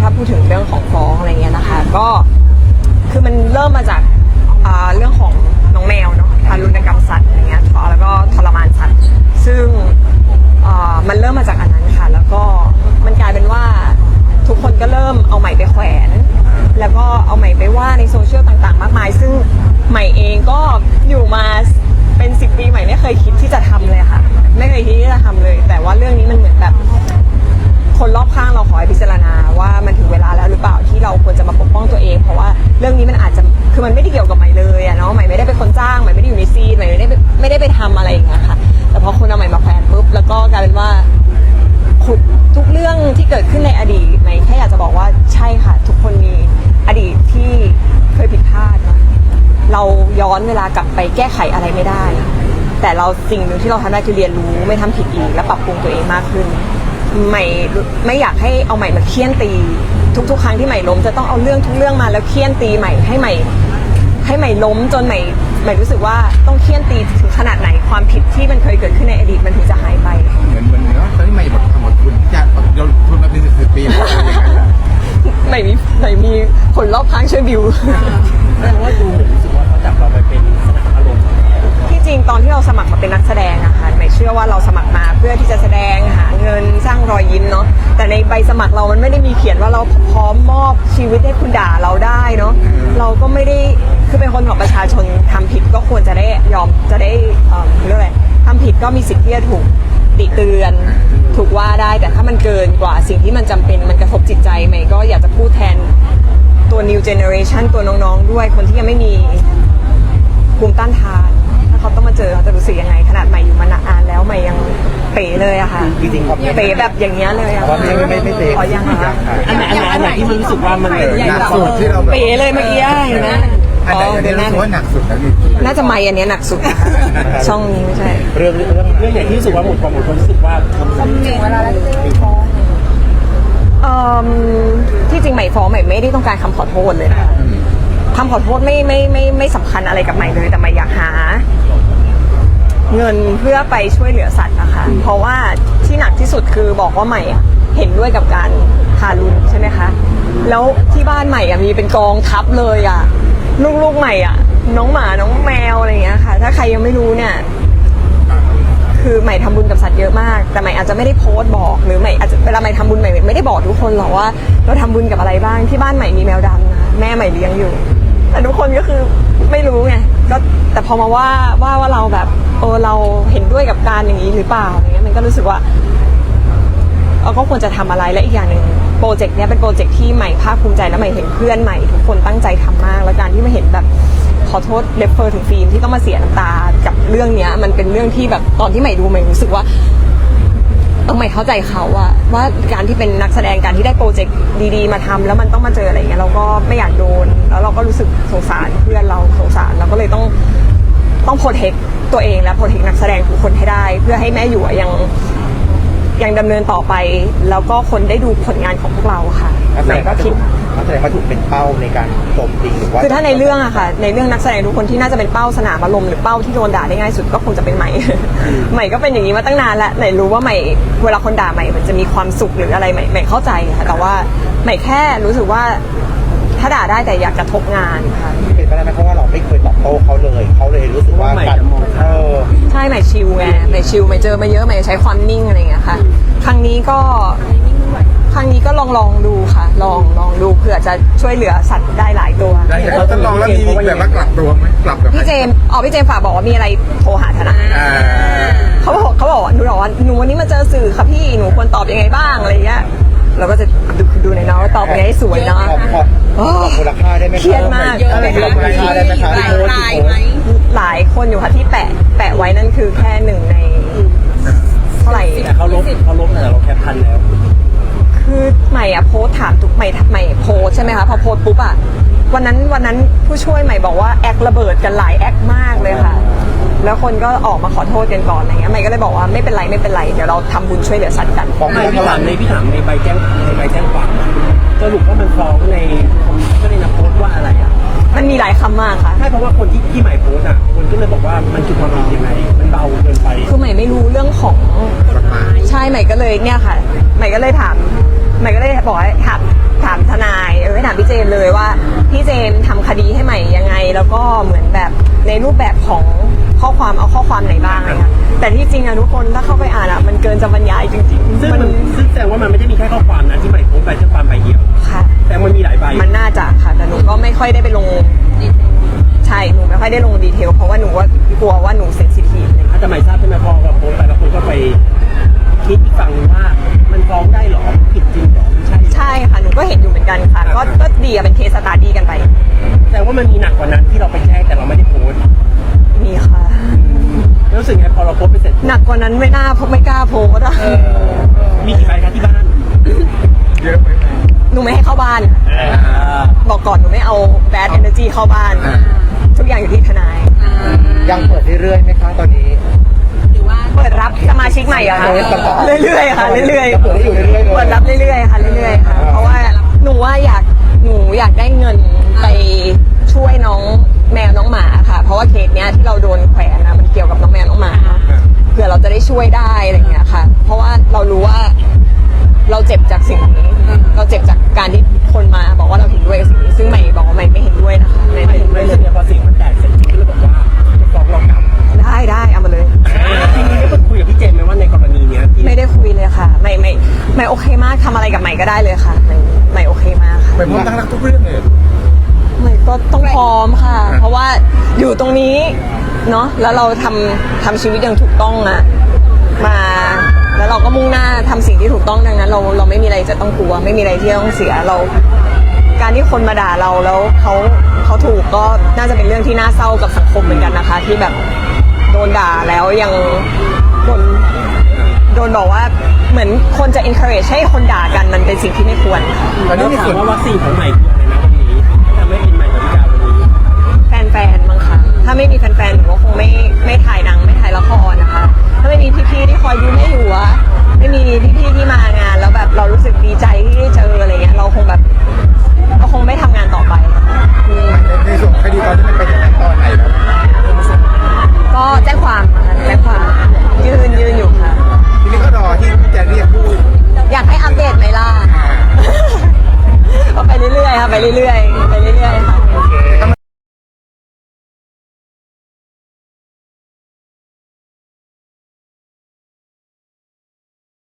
ถ้าพูดถึงเรื่องของฟ้องอะไรเงี้ยนะคะก็คือมันเริ่มมาจากอ่าเรื่องของน้องแมวเนาะทารุณกรรมสัตว์อะไรเงี้ยแล้วก็ทรมานสัตว์ ซึ่งอ่ามันเริ่มมาจากอันนั้นค่ะ แล้วก็มันกลายเป็นว่าทุกคนก็เริ่มเอาใหม่ไปแขวน แล้วก็เอาใหม่ไปว่าในโซเชียลต่างๆ มากมาย ซึ่งใหม่เองก็อยู่มาเป็นสิบปีใหม่ไม่เคยคิดที่จะทำเลยค่ะ ไม่เคยคิดที่จะทำเลย แต่ว่าเรื่องนี้มันเหมือนแบบ คนรอบข้างเราขอให้พิจารณาว่ามันถึงเวลาแล้วหรือเปล่าที่เราควรจะมาปกป้องตัวเอง เพราะว่าเรื่องนี้มันอาจจะคือมันไม่ได้เกี่ยวกับใหม่เลยอะเนาะใหม่ไม่ได้เป็นคนจ้างใหม่ไม่ได้อยู่ในซีนใหม่ไม่ได้ไม่ได้ไปทำอะไรอย่างเงี้ยค่ะ แต่พอคนเอาใหม่มาแขวนปุ๊บแล้วก็กลายเป็นว่าขุดทุกเรื่องที่เกิดขึ้นในอดีตใหม่แค่อยากจะบอกว่าใช่ค่ะ ทุกคนมีอดีตที่เคยผิดพลาดเนะเราย้อนเวลากลับไปแก้ไขอะไรไม่ได้ แต่เราสิ่งหนึ่งที่เราทำได้คือเรียนรู้ไม่ทำผิดอีกและปรับปรุงตัวเองมากขึ้น ใหม่ไม่อยากให้เอาใหม่มาเคี่ยนตี ทุกๆ ครั้งที่ใหม่ล้มจะต้องเอาเรื่องทุกเรื่องมาแล้วเคี่ยนตีใหม่ให้ใหม่ให้ใหม่ล้มจนใหม่ใหม่รู้สึกว่าต้องเคี่ยนตีถึงขนาดไหนความผิดที่มันเคยเกิดขึ้นในอดีตมันถึงจะหายไป เหมือนเหมือนเนาะตอนนี้ไม่หมดหมดทุนที่จะโยนทุนมาเป็นสิบสิบปีแล้วอะไรอย่างเงี้ยใหม่มีใหม่มีคนรอบข้างช่วยบิวแสดงว่าดูรู้สึกว่าเขาจับเราไปเป็นสนามอารมณ์ที่จริงตอนที่เราสมัครมาเป็นนักแสดงอะค่ะใหม่เชื่อว่าเราสมัครมาเพื่อที่จะแสดงหาเงินส ร้างรอยยิ้มเนาะแต่ในใบสมัครเรามันไม่ได้มีเขียนว่าเราพร้อมมอบชีวิตให้คุณด่าเราได้เนาะเราก็ไม่ได้คือเป็นคนของประชาชนทำผิดก็ควรจะได้ยอมจะได้เอ่อเรียกอะไรทำผิดก็มีสิทธิ์ที่จะถูกติเตือนถูกว่าได้แต่ถ้ามันเกินกว่าสิ่งที่มันจำเป็นมันกระทบจิตใจใหม่ก็อยากจะพูดแทนตัว new generation ตัวน้องๆด้วยคนที่ยังไม่มีภูมิต้านทาน ถ้าเขาต้องมาเจอเขาจะรู้สึกยังไง ขนาดใหม่อยู่มานานแล้วใหม่ยัง จริงๆความเป๋แบบอย่างเงี้ยเลยอะความไม่ไม่ไม่เตะอ๋อยังเหรอคะอันไหนอันไหนอันไหนที่มันรู้สึกว่ามันหนักสุดที่เราแบบเป๋เลยเมื่อกี้เห็นไหมอันไหนอันไหนรู้สึกว่าหนักสุดแล้วนี่น่าจะไม่อันเนี้ยหนักสุดนะคะช่องนี้ไม่ใช่ เรื่องเรื่องเรื่องไหนที่รู้สึกว่าหมดความอดทนรู้สึกว่าทำเอิ่มที่จริงใหม่ฟ้องใหม่ไม่ได้ต้องการคำขอโทษเลยนะคะคำขอโทษไม่ไม่ไม่ไม่สำคัญอะไรกับใหม่เลยแต่ใหม่อยากหา เงินเพื่อไปช่วยเหลือสัตว์นะคะเพราะว่าที่หนักที่สุดคือบอกว่าใหม่อะเห็นด้วยกับการทารุณใช่ไหมคะแล้วที่บ้านใหม่อะมีเป็นกองทัพเลยอะลูกๆใหม่อะน้องหมาน้องแมวอะไรอย่างเงี้ยค่ะ ถ้าใครยังไม่รู้เนี่ยคือใหม่ทำบุญกับสัตว์เยอะมาก แต่ใหม่อาจจะไม่ได้โพสต์บอกหรือใหม่อาจจะเวลาใหม่ทำบุญใหม่ไม่ได้บอกทุกคนหรอกว่า เราทำบุญกับอะไรบ้างที่บ้านใหม่มีแมวดำนะแม่ใหม่เลี้ยงอยู่ แต่ทุกคนก็คือไม่รู้ไงก็แต่พอมาว่าว่าว่าเราแบบเออเราเห็นด้วยกับการอย่างนี้หรือเปล่าอย่างเงี้ยมันก็รู้สึกว่าเราก็ควรจะทำอะไรและอีกอย่างหนึ่งโปรเจกต์เนี้ยเป็นโปรเจกต์ที่ใหม่ภาคภูมิใจและใหม่เห็นเพื่อนใหม่ทุกคนตั้งใจทำมาก แล้วการที่มาเห็นแบบขอโทษเลฟเฟอร์ถึงฟิล์มที่ต้องมาเสียน้ำตากับเรื่องเนี้ยมันเป็นเรื่องที่แบบตอนที่ใหม่ดูใหม่รู้สึกว่า เออใหม่เข้าใจเขาอะว่าการที่เป็นนักแสดงการที่ได้โปรเจกต์ดีๆ มาทำแล้วมันต้องมาเจออะไรอย่างเงี้ยเราก็ไม่อยากโดน แล้วเราก็รู้สึกสงสารเพื่อนเราสงสารเราก็เลยต้องต้องโปรเทคตัวเองและโปรเทคนักแสดงทุกคนให้ได้ เพื่อให้แม่อยู่ยังยังดำเนินต่อไป แล้วก็คนได้ดูผลงานของพวกเราค่ะ แสดงก็คิถูดกนักแสดงก็ถูกเป็นเป้าในการโจมตีหรือว่าคือถ้าในเรื่องอะค่ะ ในเรื่องนักแสดงทุกคนที่น่าจะเป็นเป้าสนามอารมณ์หรือเป้าที่โดนด่าได้ง่ายสุดก็คงจะเป็นใหม่ ใหม่ก็เป็นอย่างนี้มาตั้งนานแล้วไหนรู้ว่าใหม่เวลาคนด่าใหม่มันจะมีความสุขหรืออะไรใหม่ใหม่เข้าใจค่ะแต่ว่าใหม่แค่รู้สึกว่าถ้าด่าได้แต่อยากกระทบงานค่ะเป็นไปได้ไหมเพราะว่าเราไม่เคยตอบโต้เขาเลยเขาเลยรู้สึกว่าว่าใหม่การจะมองเออใช่ใหม่ชิลไงใหม่ชิลใหม่เจอมาเยอะใหม่ใช้ความนิ่งอะไรอย่างเงี้ยค่ะ ครั้งนี้ก็ครั้งนี้ก็ลองลองดูค่ะ ลองลองดูเผื่อจะช่วยเหลือสัตว์ได้หลายตัวได้เขาทดลองแล้วมีแบบว่ากลับตัวไหมกลับกับพี่เจมส์อ๋อพี่เจมส์ฝากบอกว่ามีอะไรโทรหาทนายอ่าเขาบอกเขาบอกว่าหนูบอกว่าหนูวันนี้มาเจอสื่อค่ะพี่หนูควรตอบยังไงบ้างอะไรเงี้ยเราก็จะดูดูในอยเนาะว่าตอบยังไงให้สวยเนาะ ขอบขอบขอบมูลค่าได้ไหมเครียดมากอะไรขอบมูลค่าได้ไหมคะที่โพสต์ที่โพสต์หลายคนอยู่ค่ะที่แปะแปะไว้นั่นคือแค่หนึ่งในเท่าไหร่ แต่เขาลบเขาลบแต่เราแคปทันแล้ว คือใหม่อะโพสต์ถามทุกใหม่ใหม่โพสต์ใช่ไหมคะพอโพสต์ปุ๊บอะวันนั้นวันนั้นผู้ช่วยใหม่บอกว่าแอคระเบิดกันหลายแอคมากเลยค่ะ แล้วคนก็ออกมาขอโทษกันก่อนอะไรเงี้ยใหม่ก็เลยบอกว่าไม่เป็นไรไม่เป็นไรเดี๋ยวเราทำบุญช่วยเหลือสัตว์กัน ของไม่พี่หร่ถามในพี่ถามในใบแจ้งในใบแจ้งความอะสรุปว่ามันฟ้องในไม่ได้นะโพสต์ว่าอะไรอะ มันมีหลายคำมากค่ะ ใช่เพราะว่าคนที่ที่ใหม่โพสต์อะ คนก็เลยบอกว่ามันคือความผิดยังไง มันเบาเกินไป คือใหม่ไม่รู้เรื่องของกฎหมาย ใช่ใหม่ก็เลยเนี่ยค่ะใหม่ก็เลยถามใหม่ก็เลยบอกให้ถามถามามทนายเออไปถามพี่เจมส์เลยว่าพี่เจมส์ทำคดีให้ใหม่ยังไง แล้วก็เหมือนแบบในรูปแบบของ ข้อความเอาข้อความไหนบ้างอะไรเงี้ยแต่ที่จริงอะทุกคนถ้าเข้าไปอ่านอะมันเกินจะบรรยายจริงซึ่งๆมันซึ่งแสดงว่ามันไม่ได้มีแค่ข้อความนะที่ใหม่โพสต์ไปแค่ความใบเดียวค่ะ แต่มันมีหลายใบมันน่าจะค่ะแต่หนูก็ไม่ค่อยได้ไปลงใช่หนูไม่ค่อยได้ลงดีเทลเพราะว่าหนูว่ากลัวว่าหนูเซนซิทีฟอะไรเงี้ยอาจจะใหม่ทราบใช่ไหมพอเราโพสต์ไปแล้วคนก็ไปคิดอีกฝั่งหนึงว่ามันฟ้องได้เหรอผิดจริงเหรอไม่ใช่เหรอ ใช่ค่ะหนูก็เห็นอยู่เหมือนกันค่ะ ก็ก็ดีอะเป็นเคสสตาร์ดี้กันไปแสดงว่ามันมีหนักกว่านั้นที่เราไป เสร็จหนักกว่านั้นไม่น่าเพราะไม่กล้าโพสต์อะมีกี่ใบคะที่บ้านเยอะไหมหนูไม่ให้เข้าบ้าน บอกก่อนหนูไม่เอา bad energy เข้าบ้านอ่าทุกอย่างอยู่ที่ทนาย ยังเปิดเรื่อยๆไหมคะตอนนี้เปิดรับสมาชิกใหม่อะค่ะเรื่อยๆเรื่อยๆค่ะเรื่อยเปิดให้อยู่เรื่อยๆเลยเปิดรับเรื่อยๆค่ะเรื่อยๆค่ะเพราะว่าหนูว่าอยากหนูอยากได้เงินไปช่วยน้องแมวน้องหมาค่ะ เพราะว่าเคสเนี้ยที่เราโดนแขวนนะมันเกี่ยวกับน้องแมวน้องหมา เผื่อเราจะได้ช่วยได้อะไรอย่างเงี้ยค่ะ เพราะว่าเรารู้ว่าเราเจ็บจากสิ่งนี้ เราเจ็บจากการที่คนมาบอกว่าเราเห็นด้วยกับสิ่งนี้ซึ่งใหม่บอกว่าใหม่ไม่เห็นด้วยนะคะไม่ไม่ไม่เห็นด้ไม่วยเลรู้สึกยไงพอสิ่งมันแตกเสร็จจริงก็เลยบอกว่าจะฟ้องเรากลับได้ได้เอามาเลยจริงๆได้คุยกับพี่เจมส์ไหมว่าในกรณีเนี้ยที่ไม่ได้คุยเลยค่ะไม่ไม่ไม่โอเคมากทำอะไรกับใหม่ก็ได้เลยค่ะไม่ไม่โอเคมากค่ะไปพร้อมทั้งรักทุกเรื่องเลยใหม่ก็ต้องพร้อมค่ะ เพราะว่าอยู่ตรงนี้ เนาะแล้วเราทำทำชีวิตอย่างถูกต้องอะมาแล้วเราก็มุ่งหน้าทำสิ่งที่ถูกต้องดังนั้น เราเราไม่มีอะไรจะต้องกลัว ไม่มีอะไรที่จะต้องเสียเรา การที่คนมาด่าเราแล้วเขาเขาถูกก็น่าจะเป็นเรื่องที่น่าเศร้ากับสังคมเหมือนกันนะคะ ที่แบบโดนด่าแล้วยังโดนโดนบอกว่าเหมือนคนจะ encourage ให้คนด่ากันมันเป็นสิ่งที่ไม่ควรค่ะตอนนี้แล้วมีถาส่วมนว่าวัคซีนของใหม่คืออะไร ไม่มีแฟนๆหนูก็คงไม่ไม่ถ่ายหนังไม่ถ่ายละครนะคะ ถ้าไม่มีพี่ๆที่คอยดูไม่อยู่อะไม่มีพี่ๆที่มางานแล้วแบบเรารู้สึกดีใจที่ได้เจออะไรเงี้ยเราคงแบบเราคงไม่ทำงานต่อไปอืมในส่วนของคดีตอนที่มันเป็นยังไงตอนไหนครับก็แจ้งความนะคะแจ้งความ ยืนยืนอยู่ค่ะ ทีนี้ก็รอที่จะเรียกผู้อยากให้อัปเดตไหมล่ะ ก็ไปเรื่อยๆค่ะไปเรื่อยๆ